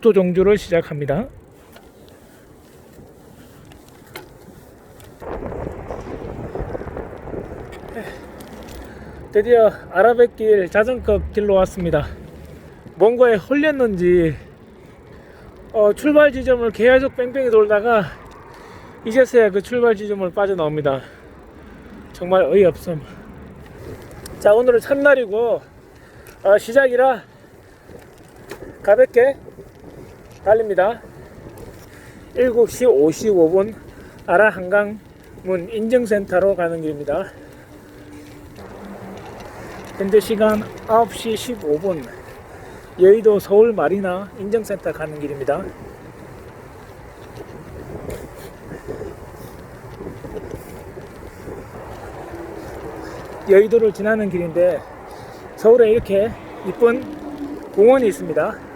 국토 종주를 시작합니다. 드디어 아라뱃길 자전거 길로 왔습니다. 뭔가에 홀렸는지 어, 출발 지점을 계속 뺑뺑이 돌다가 이제서야 그 출발 지점을 빠져나옵니다. 정말 어이없음. 자 오늘은 첫날이고 어, 시작이라 가볍게 달립니다. 7시 55분 아라 한강문 인증센터로 가는 길입니다. 현재 시간 9시 15분 여의도 서울 마리나 인증센터 가는 길입니다. 여의도를 지나는 길인데 서울에 이렇게 이쁜 공원이 있습니다.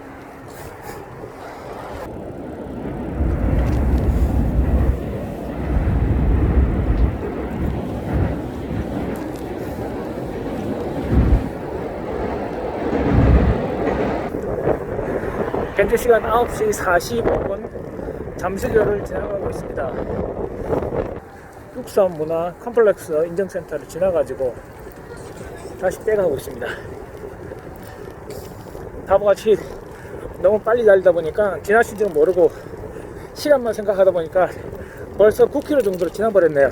현재 시간 9시 45분 잠실교를 지나가고 있습니다. 육삼 문화 컴플렉스 인증센터를 지나가지고 다시 빼가고 있습니다. 바보같이 너무 빨리 달리다 보니까 지나신 줄 모르고 시간만 생각하다 보니까 벌써 9km 정도로 지나버렸네요.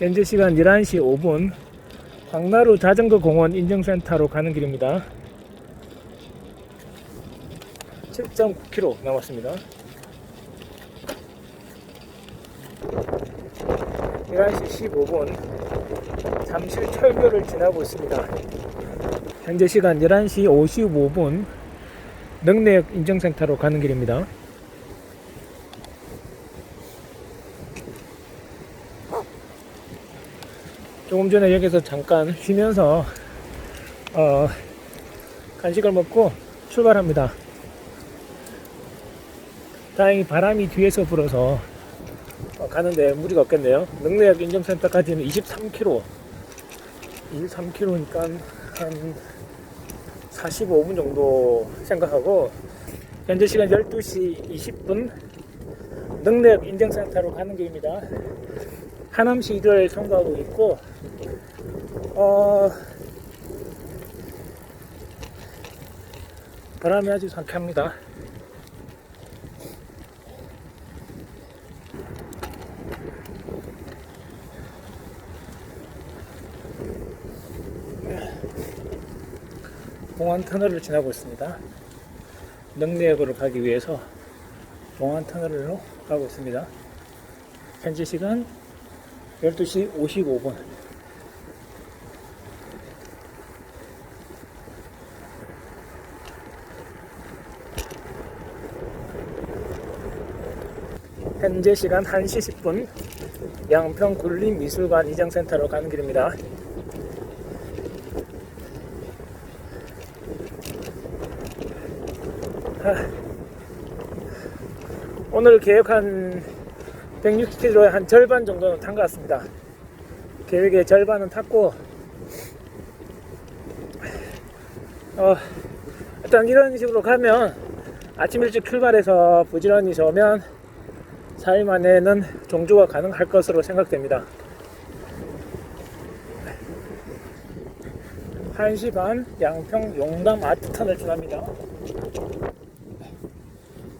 현재 시간 11시 5분 광나루 자전거 공원 인증센터로 가는 길입니다. 7.9km 남았습니다. 11시 15분 잠실 철교를 지나고 있습니다. 현재 시간 11시 55분 능내역 인증센터로 가는 길입니다. 조금 전에 여기서 잠깐 쉬면서 어, 간식을 먹고 출발합니다. 다행히 바람이 뒤에서 불어서 어, 가는데 무리가 없겠네요. 능내역 인증센터까지는 23km. 23km니까 한 45분 정도 생각하고 현재 시간 12시 20분 능내역 인증센터로 가는 길입니다. 하남시를 통과하고 있고 어, 바람이 아주 상쾌합니다. 봉안 터널을 지나고 있습니다. 능내역으로 가기 위해서 봉안 터널로 가고 있습니다. 현재 시간 12시 55분. 현재 시간 1시 10분 양평 굴림미술관 이장센터로 가는 길입니다. 오늘 계획한 160km의 한 절반 정도는 탄 것 같습니다. 계획의 절반은 탔고, 어, 일단 이런 식으로 가면 아침 일찍 출발해서 부지런히 저으면 4일 만에는 종주가 가능할 것으로 생각됩니다. 1시 반 양평 용담 아트턴을 지납니다.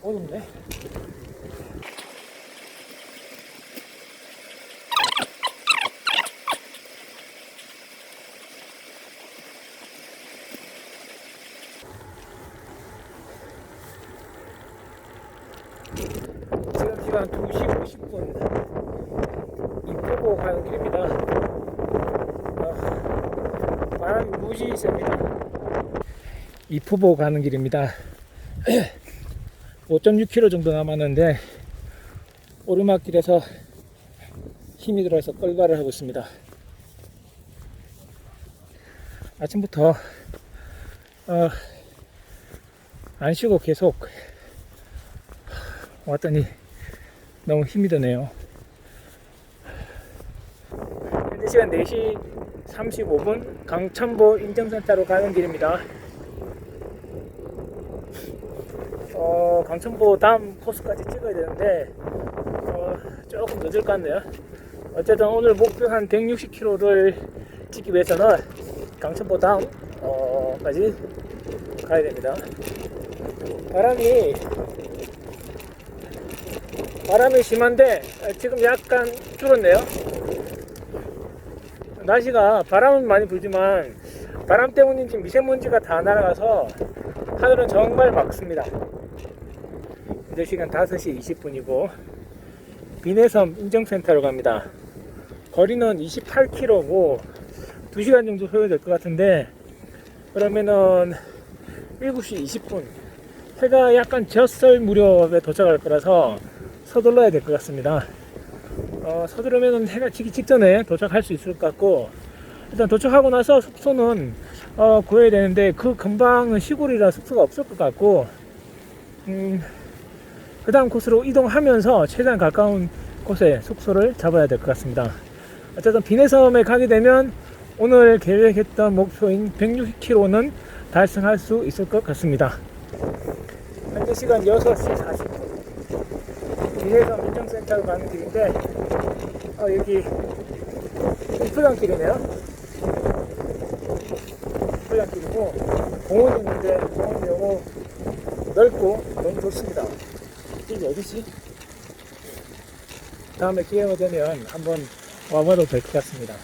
어둡네. 지금 시간 2시 50분 이포고 가는 길입니다. 어, 바람이 무지 셉니다. 이포보 가는 길입니다. 5.6km 정도 남았는데 오르막길에서 힘이 들어서 뻘발을 하고 있습니다. 아침부터 어, 안 쉬고 계속 왔더니 너무 힘이 드네요. 현재 시간 4시 35분 강천보 인증센터로 가는 길입니다. 어, 강천보 다음 코스까지 찍어야 되는데 어, 조금 늦을 것 같네요. 어쨌든 오늘 목표 한 160km를 찍기 위해서는 강천보 다음 어, 까지 가야 됩니다. 바람이 바람이 심한데 어, 지금 약간 줄었네요. 날씨가 바람은 많이 불지만 바람 때문인지 미세먼지가 다 날아가서 하늘은 정말 맑습니다. 현재 시간 5시 20분이고 비내섬 인정센터로 갑니다. 거리는 28km고 2시간 정도 소요될 것 같은데 그러면은 7시 20분 해가 약간 젖설 무렵에 도착할 거라서 서둘러야 될 것 같습니다. 어, 서두르면 해가 지기 직전에 도착할 수 있을 것 같고 일단 도착하고 나서 숙소는 어, 구해야 되는데 그 근방은 시골이라 숙소가 없을 것 같고 음, 그 다음 코스로 이동하면서 최대한 가까운 곳에 숙소를 잡아야 될 것 같습니다. 어쨌든 비내섬에 가게 되면 오늘 계획했던 목표인 160km는 달성할 수 있을 것 같습니다. 현재 시간 6시 40분. 비내섬 인정센터로 가는 길인데, 어, 여기 풀장길이네요. 풀장길이고, 공원이 있는데, 공원이 너무 넓고 너무 좋습니다. 이게 어디지? 다음에 기회가 되면 한번 와봐도 될 것 같습니다.